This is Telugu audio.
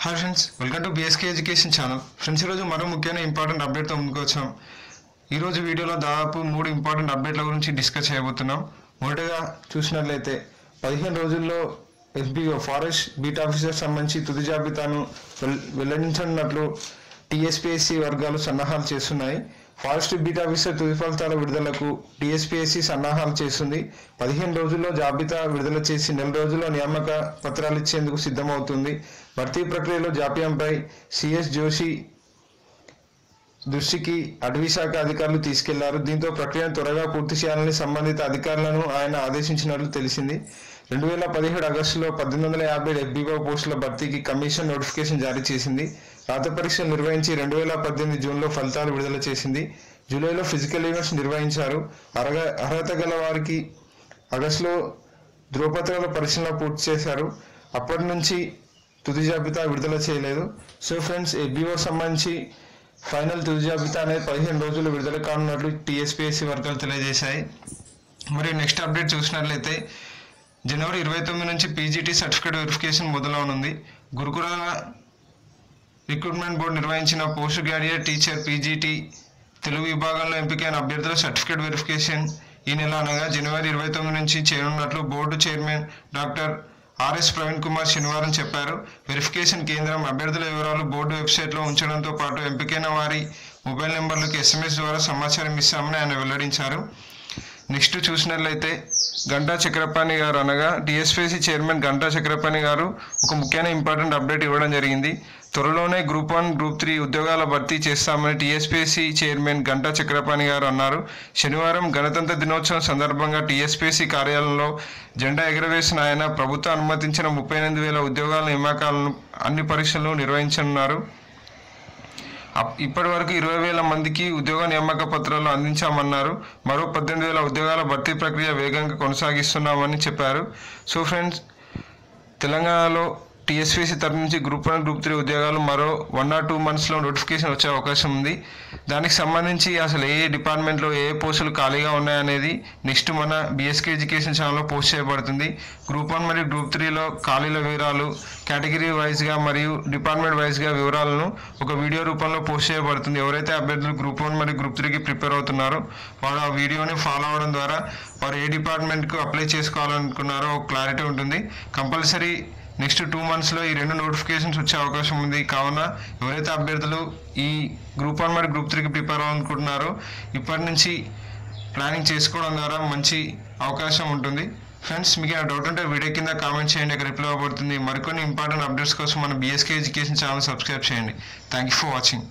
Friends welcome to BSK education channel friends ఈరోజు మరో ముఖ్యమైన ఇంపార్టెంట్ అప్డేట్తో ముందుకు వచ్చాం. ఈరోజు వీడియోలో దాదాపు మూడు ఇంపార్టెంట్ అప్డేట్ల గురించి డిస్కస్ చేయబోతున్నాం. మొదటగా చూసినట్లయితే పదిహేను రోజుల్లో ఎఫ్బిఓ ఫారెస్ట్ బీట్ ఆఫీసర్ సంబంధించి తుది జాబితాను వెల్- వెల్లడించనున్నట్లు టీఎస్పీఎస్సీ వర్గాలు సన్నాహాలు చేస్తున్నాయి. పాజిటివ్ బీట్ ఆఫీసర్ తుది ఫలితాల విడుదలకు టీఎస్పీఎస్సీ సన్నాహాలు చేస్తుంది. పదిహేను రోజుల్లో జాబితా విడుదల చేసి నెల రోజుల్లో నియామక పత్రాలు ఇచ్చేందుకు సిద్ధమవుతుంది. భర్తీ ప్రక్రియలో జాప్యంపై సిఎస్ జోషి దృష్టికి అటవీ శాఖ అధికారులు తీసుకెళ్ళారు. దీంతో ప్రక్రియను త్వరగా పూర్తి చేయాలని సంబంధిత అధికారులను ఆయన ఆదేశించినట్లు తెలిసింది. రెండు వేల పదిహేడు ఆగస్టులో పద్దెనిమిది వందల యాభై ఎఫ్బీఓ పోస్టుల భర్తీకి కమిషన్ నోటిఫికేషన్ జారీ చేసింది. రాత పరీక్షలు నిర్వహించి రెండు వేల పద్దెనిమిది జూన్లో ఫలితాలు విడుదల చేసింది. జూలైలో ఫిజికల్ ఈవెంట్స్ నిర్వహించారు. అరగ అర్హత గల వారికి ఆగస్టులో ధ్రువపత్రాల పరిశీలన పూర్తి చేశారు. అప్పటి నుంచి తుది జాబితా విడుదల చేయలేదు. సో ఫ్రెండ్స్ ఎబిఓ సంబంధించి ఫైనల్ తుది జాబితా అనేది పదిహేను రోజులు విడుదల కానున్నట్లు టీఎస్పీఎస్సీ వర్గాలు తెలియజేశాయి. మరియు నెక్స్ట్ అప్డేట్ చూసినట్లయితే జనవరి ఇరవై తొమ్మిది నుంచి పీజీటీ సర్టిఫికేట్ వెరిఫికేషన్ మొదలవనుంది. గురుకుల రిక్రూట్మెంట్ బోర్డు నిర్వహించిన post graduate teacher PGT Telugu విభాగంలో ఎంపికైన అభ్యర్థుల సర్టిఫికేట్ వెరిఫికేషన్ ఈ నెల అనగా జనవరి ఇరవై తొమ్మిది నుంచి చేరున్నట్లు board chairman doctor RS Praveen Kumar శనివారం చెప్పారు. వెరిఫికేషన్ కేంద్రం అభ్యర్థుల వివరాలు బోర్డు వెబ్సైట్లో ఉంచడంతో పాటు ఎంపికైన వారి మొబైల్ నెంబర్లకు ఎస్ఎంఎస్ ద్వారా సమాచారం ఇస్తామని ఆయన వెల్లడించారు. నెక్స్ట్ చూసినట్లయితే గంటా చక్రపాణి గారు అనగా టీఎస్పీసీ చైర్మన్ గంటా చక్రపాణి గారు ఒక ముఖ్యమైన ఇంపార్టెంట్ అప్డేట్ ఇవ్వడం జరిగింది. త్వరలోనే గ్రూప్ వన్ గ్రూప్ త్రీ ఉద్యోగాల భర్తీ చేస్తామని టీఎస్పీసీ చైర్మన్ గంటా చక్రపాణి గారు అన్నారు. శనివారం గణతంత్ర దినోత్సవం సందర్భంగా టీఎస్పీసీ కార్యాలయంలో జెండా ఎగరవేసిన ఆయన ప్రభుత్వం అనుమతించిన ముప్పై ఎనిమిది వేల ఉద్యోగాల నియామకాలను అన్ని పరీక్షలను నిర్వహించనున్నారు. అప్- ఇప్పటి వరకు ఇరవై వేల మందికి ఉద్యోగ నియామక పత్రాలు అందించామన్నారు. మరో పద్దెనిమిది వేల ఉద్యోగాల భర్తీ ప్రక్రియ వేగంగా కొనసాగిస్తున్నామని చెప్పారు. సో ఫ్రెండ్స్ తెలంగాణలో టీఎస్పీసీ తరఫు నుంచి గ్రూప్ వన్ గ్రూప్ త్రీ ఉద్యోగాలు మరో వన్ ఆర్ టూ మంత్స్లో నోటిఫికేషన్ వచ్చే అవకాశం ఉంది. దానికి సంబంధించి అసలు ఏ డిపార్ట్మెంట్లో ఏ పోస్టులు ఖాళీగా ఉన్నాయనేది నెక్స్ట్ మన బీఎస్కే ఎడ్యుకేషన్ ఛానల్లో పోస్ట్ చేయబడుతుంది. గ్రూప్ వన్ మరియు గ్రూప్ త్రీలో ఖాళీల వివరాలు కేటగిరీ వైజ్గా మరియు డిపార్ట్మెంట్ వైజ్గా వివరాలను ఒక వీడియో రూపంలో పోస్ట్ చేయబడుతుంది. ఎవరైతే అభ్యర్థులు గ్రూప్ వన్ మరియు గ్రూప్ త్రీకి ప్రిపేర్ అవుతున్నారో వారు ఆ వీడియోని ఫాలో అవడం ద్వారా వారు ఏ డిపార్ట్మెంట్కు అప్లై చేసుకోవాలనుకున్నారో ఒక క్లారిటీ ఉంటుంది. కంపల్సరీ నెక్స్ట్ టూ మంత్స్లో ఈ రెండు నోటిఫికేషన్స్ వచ్చే అవకాశం ఉంది. కావున ఎవరైతే అభ్యర్థులు ఈ గ్రూప్ వన్ మరి గ్రూప్ త్రీకి ప్రిపేర్ అవ్వాలనుకుంటున్నారో ఇప్పటి నుంచి ప్లానింగ్ చేసుకోవడం ద్వారా మంచి అవకాశం ఉంటుంది. ఫ్రెండ్స్ మీకు ఏమైనా డౌట్ ఉంటే వీడియో కింద కామెంట్ చేయండి. అక్కడ రిప్లై అవ్వబడుతుంది మరికొన్ని ఇంపార్టెంట్ అప్డేట్స్ కోసం మన బీఎస్కే ఎడ్యుకేషన్ ఛానల్ సబ్స్క్రైబ్ చేయండి. Thank you for watching